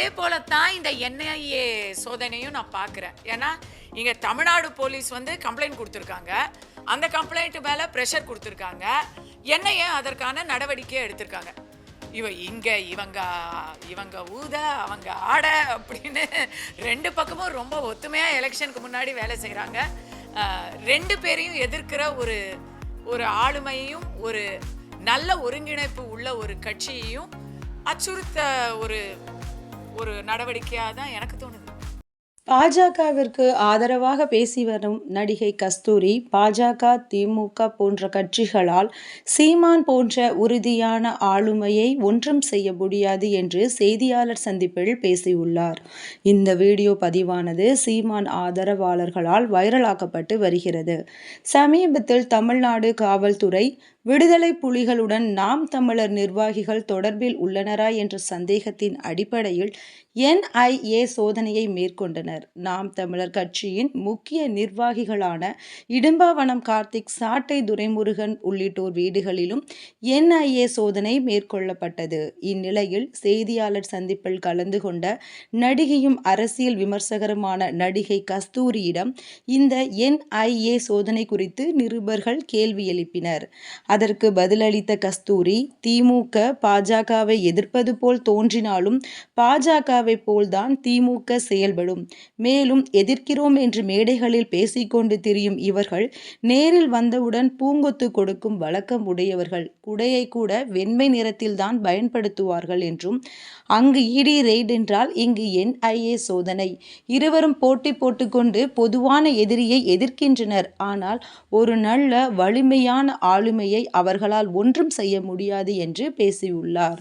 அதே போலத்தான் இந்த என்ஐஏ சோதனையும் நான் பார்க்குறேன். ஏன்னா இங்கே தமிழ்நாடு போலீஸ் வந்து கம்ப்ளைண்ட் கொடுத்துருக்காங்க. அந்த கம்ப்ளைண்ட் மேலே ப்ரெஷர் கொடுத்துருக்காங்க. என்ஐஏ அதற்கான நடவடிக்கையை எடுத்திருக்காங்க. இவ இங்க இவங்க இவங்க ஊத அவங்க ஆட அப்படின்னு ரெண்டு பக்கமும் ரொம்ப ஒத்துமையாக எலெக்ஷனுக்கு முன்னாடி வேலை செய்கிறாங்க ரெண்டு பேரையும் எதிர்க்கிற ஒரு ஒரு ஆளுமையையும் ஒரு நல்ல ஒருங்கிணைப்பு உள்ள ஒரு கட்சியையும் அச்சுறுத்த ஒரு ஒரு நடவடிக்கையாக தான் எனக்கு தோணுது. பாஜகவிற்கு ஆதரவாக பேசி வரும் நடிகை கஸ்தூரி பாஜக திமுக போன்ற கட்சிகளால் சீமான் போன்ற உறுதியான ஆளுமையை ஒன்றும் செய்ய முடியாது என்று செய்தியாளர் சந்திப்பில் பேசியுள்ளார். இந்த வீடியோ பதிவானது சீமான் ஆதரவாளர்களால் வைரலாக்கப்பட்டு வருகிறது. சமீபத்தில் தமிழ்நாடு காவல்துறை விடுதலை புலிகளுடன் நாம் தமிழர் நிர்வாகிகள் தொடர்பில் உள்ளனரா என்ற சந்தேகத்தின் அடிப்படையில் என்ஐஏ சோதனையை மேற்கொண்டனர். நாம் தமிழர் கட்சியின் முக்கிய நிர்வாகிகளான இடும்பாவனம் கார்த்திக் சாட்டை துரைமுருகன் உள்ளிட்டோர் வீடுகளிலும் என்ஐஏ சோதனை மேற்கொள்ளப்பட்டது. இந்நிலையில் செய்தியாளர் சந்திப்பில் கலந்து கொண்ட நடிகையும் அரசியல் விமர்சகருமான நடிகை கஸ்தூரியிடம் இந்த என்ஐஏ சோதனை குறித்து நிருபர்கள் கேள்வி எழுப்பினர். அதற்கு பதிலளித்த கஸ்தூரி திமுக பாஜகவை எதிர்ப்பது போல் தோன்றினாலும் பாஜகவை போல்தான் திமுக செயல்படும். மேலும் எதிர்க்கிறோம் என்று மேடைகளில் பேசிக்கொண்டு திரியும் இவர்கள் நேரில் வந்தவுடன் பூங்கொத்து கொடுக்கும் வழக்கம் உடையவர்கள். குடையை கூட வெண்மை நிறத்தில்தான் பயன்படுத்துவார்கள் என்றும் அங்கு இடி ரெய்ட் என்றால் இங்கு என்ஐஏ சோதனை. இருவரும் போட்டி போட்டுக்கொண்டு பொதுவான எதிரியை எதிர்க்கின்றனர். ஆனால் ஒரு நல்ல வலிமையான ஆளுமையை அவர்களால் ஒன்றும் செய்ய முடியாது என்று பேசியுள்ளார்.